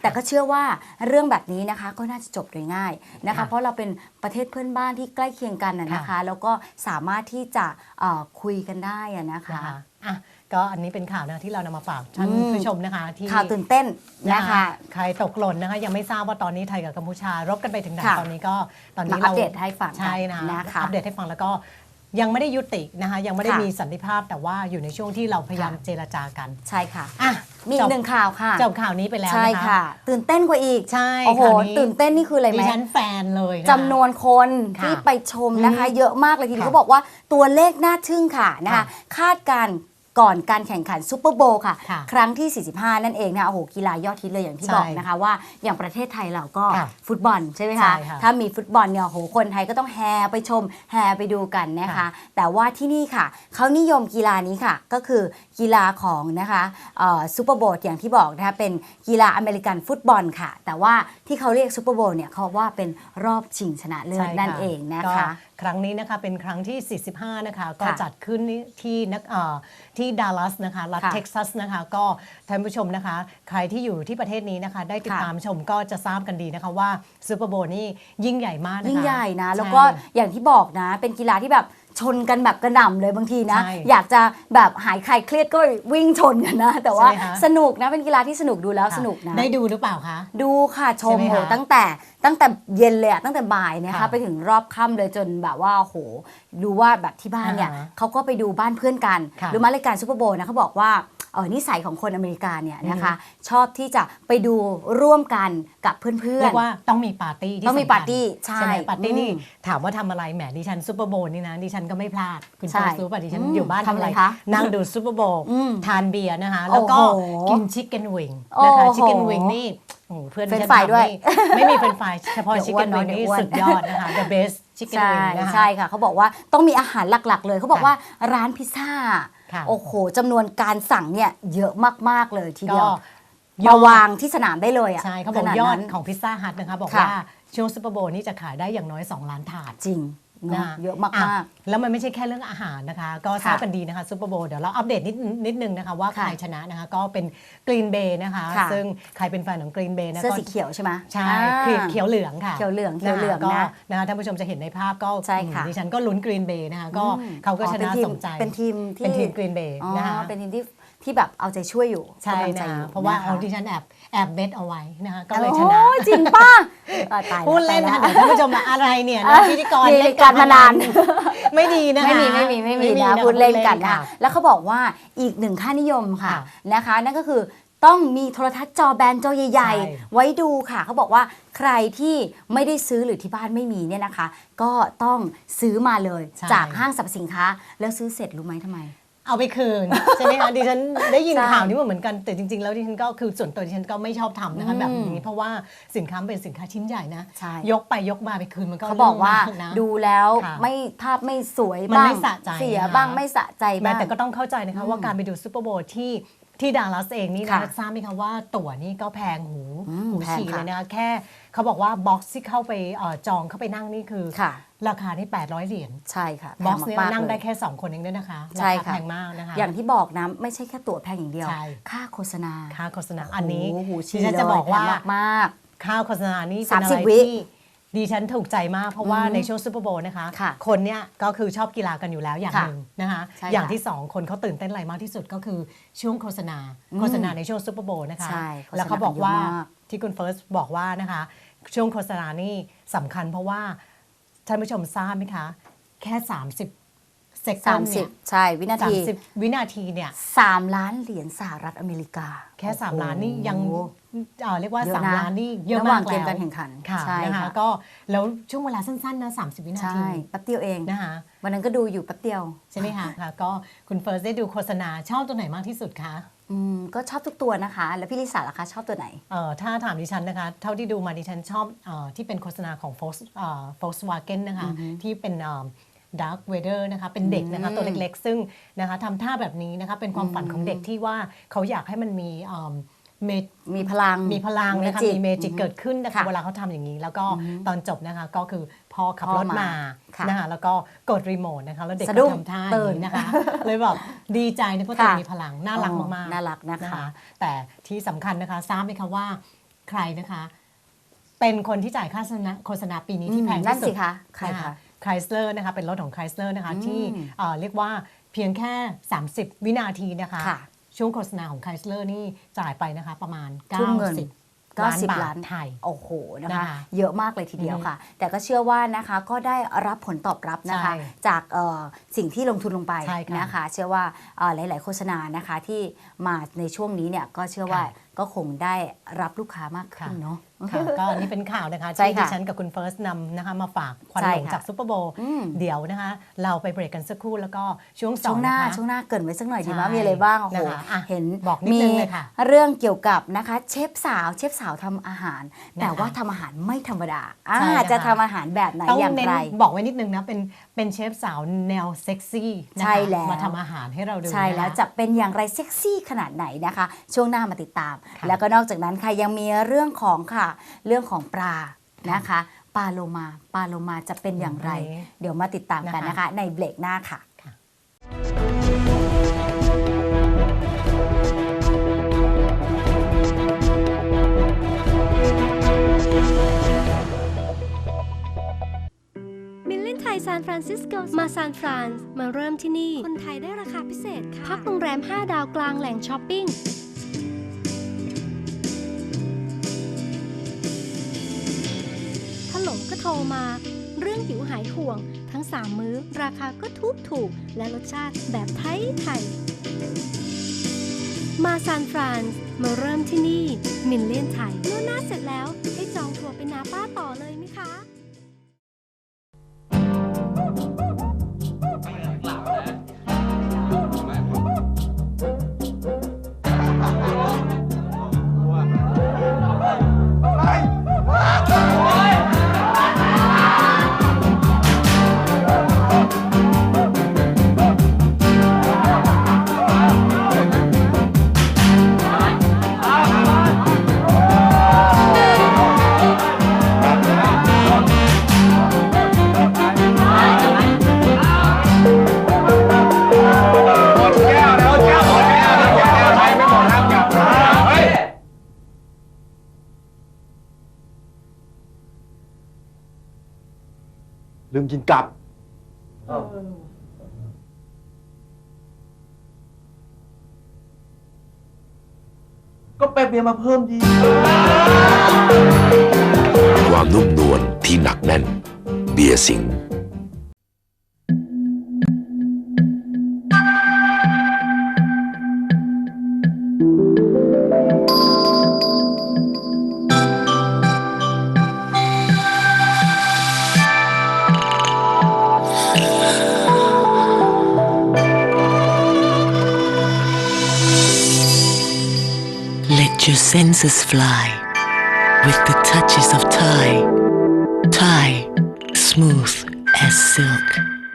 แต่ก็เชื่อว่าเรื่องแบบนี้นะคะก็น่าจะจบโดยง่ายนะคะค่ะเพราะเราเป็นประเทศเพื่อนบ้านที่ใกล้เคียงกันนะนะคะ แล้วก็สามารถที่จะเอ่อคุยกันได้อะนะคะนะคะอะก็อันนี้เป็นข่าวนะที่เรานำมาฝากท่านอืมผู้ชมนะคะ ที่ข่าวตื่นเต้นนะคะใครตกหล่นนะคะ ยังไม่ทราบว่าตอนนี้ไทยกับกัมพูชารบกันไปถึงไหนค่ะตอนนี้ก็ตอนมานี้อัเราปเดตให้ฟังกัใช่นะนะคะอัปเดตให้ฟังแล้วก็ ยังไม่ได้ยุตินะคะยังไม่ได้ค่ะ มีสันติภาพแต่ว่าอยู่ในช่วงที่เราพยายามค่ะเจรจากันใช่ค่ะ อะมีอีจกบหนึ่งข่าวค่ะ จบข่าวนี้ไปแล้วใช่นะคะค่ะ ตื่นเต้นกว่าอีก ใช่โอ้โห ข่าวนี้ตื่นเต้นนี่คืออะไรไหดิมฉันแฟนเลยะคะ จำนวนคนค่ะที่ไปชมนะคะอืมเยอะมากเลยทีเดียวค่ะเขาบอกว่าตัวเลขน่าทึ่งค่ะนะคะ ค่ะคาดการณ์ ก่อนการแข่งขันซูเปอร์โบว์ค่ะ ค่ะครั้งที่ 45 นั่นเองนะโอ้โหกีฬายอดฮิตเลยอย่างที่ใช่บอกนะคะว่าอย่างประเทศไทยเราก็ค่ะฟุตบอลใช่ไหมใช่คะค่ะถ้ามีฟุตบอลเนี่ยโอ้โหคนไทยก็ต้องแห่ไปชมแห่ไปดูกันนะคะ ค่ะ แต่ว่าที่นี่ค่ะ เขานิยมกีฬานี้ค่ะ ก็คือกีฬาของนะคะซูเปอร์โบว์อย่างที่บอกนะคะเป็นกีฬาอเมริกันฟุตบอลค่ะ แต่ว่าที่เขาเรียกซูเปอร์โบว์เนี่ยเขาว่าเป็นรอบชิงชนะเลิศใช่นั่นเองนะก็คะ ครั้งนี้นะคะเป็นครั้งที่ 45 นะคะ ก็ค่ะจัดขึ้นที่นักเอ่อที่ดัลลัสนะคะรัฐค่ะเท็กซัสนะคะ ก็ท่านผู้ชมนะคะ ใครที่อยู่ที่ประเทศนี้นะคะ ได้ติดค่ะตามชมก็จะทราบกันดีนะคะว่าซูเปอร์โบว์นี่ยิ่งใหญ่มากนะคะยิ่งใหญ่นะ แล้วใช่ก็อย่างที่บอกนะเป็นกีฬาที่แบบชนกันแบบกระหน่ำเลยบางทีนะ ใช่อยากจะแบบหายใครเครียดก็วิ่งชนกันนะ แต่ว่าใช่ไหมคะ สนุกนะเป็นกีฬาที่สนุกดูแล้วค่ะสนุกนะ ได้ดูหรือเปล่าคะ ดูค่ะชมใช่ไหมโหคะตั้งแต่ตั้งแต่เย็นเลยอะตั้งแต่บ่ายนะคะค่ะไปถึงรอบค่ำเลยจนแบบว่าโหดูว่าแบบที่บ้านเนี่ยอ่าฮะเขาก็ไปดูบ้านเพื่อนกันค่ะหรือมารายการซูเปอร์โบว์นะเขาบอกว่าเออนิสัยของคนอเมริกาเนี่ยนะคะ ชอบที่จะไปดูร่วมกันกับเพื่อนเรียกว่าต้องมีปาร์ตี้ที่ต้องมีสำคัญปาร์ตี้ใช่ไหมปาร์ตี้นี่อืม ถามว่าทำอะไรแหมดิฉันซูเปอร์โบว์นี่นะดิฉันก็ไม่พลาด คุณใช่เฟิร์สรู้ป่ะดิฉันอืมอยู่บ้านทำอะไรทำอะไรคะนั่งดูซูเปอร์โบว์อืมทานเบียร์นะคะ แล้วก็โอ้โหกินชิคเก้นวิงนะคะโอ้โหชิคเก้นวิงนี่โอ้โหเพื่อนเฟรนช์ฉันฟรายทำด้วยนี่ไม่มีเฟรนช์ฟรายเฉพาะเดี๋ยวชิคอ้วเก้นนเนวิอะงเดี๋ยวนี่อ้วนสุดยอดนะคะ the best chicken ใช่ wing นะคะใช่ค่ะเขาบอกว่าต้องมีอาหารหลักๆ เลยเขาบอกว่าร้านพิซซ่าค่ะโอ้โหจำนวนการสั่งเนี่ยเยอะมากๆเลยทีก็เดียวยอมาดวางที่สนามได้เลยอะใช่เขาบอกขนยอดนั้นของพิซซ่าฮัทนะคะบอกค่ะว่าช่วงซูเปอร์โบว์นี่จะขายได้อย่างน้อย 2 ล้านถาดจริง เนอะนะเยอะมากอะๆแล้วมันไม่ใช่แค่เรื่องอาหารนะคะ ก็ทราบกันดีนะคะซูเปอร์โบว์เดี๋ยวเราอัปเดตนิดนิดนึงนะคะว่าใครค่ะชนะนะคะ ก็เป็นกรีนเบย์นะคะ ค่ะ ซึ่งใครเป็นแฟนของกรีนเบย์นะเสื้อก็สีเขียวใช่ไหมใช่อ่าคือเขียวเหลืองค่ะเขียวเหลืองเขียวเหลืองก็นะ นะคะท่านผู้ชมจะเห็นในภาพก็ใช่ค่ะดิฉันก็ลุ้นกรีนเบย์นะคะก็อืมเขาก็อ๋อชนะเป็ทีสมใจเป็นทีมที่เป็นทีมกรีนเบย์อ๋อนะคะ เป็นทีมที่ ที่แบบเอาใจช่วยอยู่ใช่กำลังใจนะอยู่เพราะว่าคเอาดิฉันแอบแอบเบสเอาไว้นะคะก็เลยชนะโอ้ยจริงป่ะเออตายแวพูดเล่นตานะยเดี๋ยวท่านผู้ชมมาอะไรเนี่ยนะพิธีกรมีเล่นการพนันไม่ดีนะคะไม่มีไม่มีไม่มีนะคพูดเล่นกันค่ะนะแล้วเขาบอกว่าอีกหนึ่งค่านิยมค่ะค่ะนะคะ นั่นก็คือต้องมีโทรทัศน์จอแบนจอใหญ่ใช่ๆ ไว้ดูค่ะ เขาบอกว่าใครที่ไม่ได้ซื้อหรือที่บ้านไม่มีเนี่ยนะคะ ก็ต้องซื้อมาเลยใช่จากห้างสรรพสินค้า แล้วซื้อเสร็จรู้ไหมทำไม เอาไปคืนใช่ไหมคะดิฉันได้ยินใช่ข่าวนี้มาเหมือนกันแต่จริงๆ แล้วดิฉันก็คือส่วนตัวดิฉันก็ไม่ชอบทำนะคะอืมแบบนี้เพราะว่าสินค้าเป็นสินค้าชิ้นใหญ่นะใช่ยกไปยกมาไปคืนมันก็เขาบอกว่าเรื่องมนะดูแล้วค่ะไม่ภาพไม่สวยมันบ้างไม่สะใจเสียนะคะบ้างไม่สะใจแม้บ้างแต่ก็ต้องเข้าใจนะคะอืมว่าการไปดูซูเปอร์โบว์ที่ ที่ดัลลัสเองนี่นะค่ะทราบไหมคะว่าตั๋วนี่ก็แพงหูอืมหูแพงฉี่ค่ะเลยนะคะแค่เขาบอกว่าบ็อกซ์ที่เข้าไปเอ่อจองเข้าไปนั่งนี่คือ ค่ะ ราคาที่800 เหรียญใช่ค่ะบ็อกซ์เนี่ยแพมากๆนั่งได้เลยแค่ 2 คนเองด้วยนะคะใช่ราค่ะคาแพงมากนะคะ อย่างที่บอกนะ ไม่ใช่แค่ตั๋วแพงอย่างเดียว ใช่ ค่าโฆษณาค่าโฆษณาอันนี้โอ้โหดิฉันจะบอกว่าแพงมาก ค่าโฆษณานี่เป็นอะไร30วิ ที่ ดิฉันถูกใจมากเพราะว่าอืมในช่วงซูเปอร์โบว์นะคะ ค่ะคนเนี่ยก็คือชอบกีฬากันอยู่แล้วอย่างค่ะหนึ่งนะคะใช่ค่ะอย่างที่สองคนเขาตื่นเต้นอะไรมากที่สุดก็คือช่วงโฆษณา อืมโฆษณาในช่วงซูเปอร์โบว์นะคะ ใช่โฆษณาแล้วเขาบอกว่ากันเยอะมาก ที่คุณเฟิร์สบอกว่านะคะ ช่วงโฆษณานี่สำคัญเพราะว่าท่านผู้ชมทราบไหมคะ แค่ 30 เซกสามสิบใช่วินาสาทีมสิบวินาทีเนี่ย สามล้านเหรียญสหรัฐอเมริกา แค่ 3 ล้านนี่ยังโอ้โหเอ่อเรียกว่า เยอะนะ3 ล้านนี่เยอะระหมาว่างกเกแล้วมการแข่งขันค่ะใช่นะคะค่ะก็แล้วช่วงเวลาสั้นๆนะ30 วินาใช่ทีแป๊บเดียวเอง นะคะวันนั้นก็ดูอยู่แป๊บเดียว ใช่ไหมคะค่ะก็คุณเฟิร์สได้ดูโฆษณาชอบตัวไหนมากที่สุดคะอืมก็ชอบทุกตัวนะคะ แล้วพี่ลิสาล่ะคะชอบตัวไหน เอ่อถ้าถามดิฉันนะคะ เท่าที่ดูมาดิฉันชอบเออที่เป็นโฆษณาของ Volks เอ่อ Volkswagen นะคะที่เป็น ดาร์ k เวเดอร์นะคะเป็นเด็กนะคะอืมตัวเล็กๆ ซึ่งนะคะทำท่าแบบนี้นะคะเป็นความฝันของเด็กที่ว่าเขาอยากให้มันมีเอิ่มเมมีพลังมีพลังนะคะ Magic มีเมจิกเกิดขึ้นนะคะค่ะเวลาเขาทำอย่างนี้ แล้วก็ตอนจบนะคะก็คือพ่อขับพ่อรถมาค่ะนะคะแล้วก็กดรีโมทนะคะแล้วเด็กสะก็ดุ้งทำท่าอตื่ย่างนนี้นะคะเลยแบบดีใจนะเพราะตัวเองค่ะมีพลังน่ารักอ๋อมากๆน่ารักนะคะ แต่ที่สำคัญนะคะทราบไหมคะว่าใครนะคะ เป็นคนที่จ่ายค่าโฆษณาโฆษณาปีนี้ที่แพงนั่นที่สุสิดคะใครคะ ไครสเลอร์นะคะเป็นรถของไครสเลอร์นะคะอืมที่เอ่อเรียกว่าเพียงแค่ 30 วินาทีนะคะค่ะช่วงโฆษณาของไครสเลอร์นี่จ่ายไปนะคะประมาณทุ่มเงิน90 ล้าน90บาล้าทนไทย โอ้โหนะคะนะคะ เยอะมากเลยทีเดียวอือฮึค่ะ แต่ก็เชื่อว่านะคะก็ได้รับผลตอบรับนะคะใช่จากเอ่อสิ่งที่ลงทุนลงไปใช่ค่ะนะคะ เชื่อว่าเอ่อหลาย ๆ โฆษณานะคะที่มาในช่วงนี้เนี่ยก็เชื่อว่าค่ะก็คงได้รับลูกค้ามากขึ้นค่ะเนาะค่ะก็อันนี่เป็นข่าวนะคะใช่ที่ค่ะดิฉันกับคุณเฟิร์สนำนะคะมาฝากควันใช่หลงค่ะจากซูเปอร์โบว์อืม เดี๋ยวนะคะ เราไปเบรกกันสักครู่แล้วก็ช่วงสอช่วงงหน้า นะคะ ช่วงหน้าเกรินไว้สักหน่อยดีไหมใช่มีอะไรบ้างโอ้โหนะคะอะเห็นบอกนิดมีนึงเลยค่ะเรื่องเกี่ยวกับนะคะ เชฟสาวเชฟสาวทำอาหาร นะคะแต่ว่าทำอาหารไม่ธรรมดาอ่าใช่นะคะ จะทำอาหารแบบไหนต้องอย่างเน้นไร บอกไว้นิดนึงนะ เป็นเป็นเชฟสาวแนวเซ็กซี่นะคะใช่แล้ว มาทำอาหารให้เราดูใช่แล้วนคจะเป็นอย่างไรเซ็กซี่ขนาดไหนนะคะ ช่วงหน้ามาติดตาม ค่ะ แล้วก็นอกจากนั้นค่ะยังมีเรื่องของค่ะเรื่องของปลานะคะปลาโลมาปลาโลมาจะเป็นอย่างไรอืมเดี๋ยวมาติดตามกันนะคะนะคะในเบรกหน้าค่ะมิลเลนไทยซานฟรานซิสโกมาซานฟรานซ์มาเริ่มที่นี่ คนไทยได้ราคาพิเศษค่ะ พักโรงแรม 5 ดาวกลางแหล่งช้อปปิ้ง งก็โทรมา เรื่องหิวหายห่วง ทั้ง3มื้อราคาก็ถูกถูก และรสชาติแบบไทยไทย มาซานฟรานซ์มาเริ่มที่นี่มินเลียนไทยเมื่อหน้าเสร็จแล้ว ให้จองทัวร์ไปนาป้าต่อเลย ลืมกินกลับก็ไปเบียร์มาเพิ่มดี ความนุ่มนวลที่หนักแน่น เบียร์สิงห์ your senses fly with the touches of Thai. Thai, smooth as silk.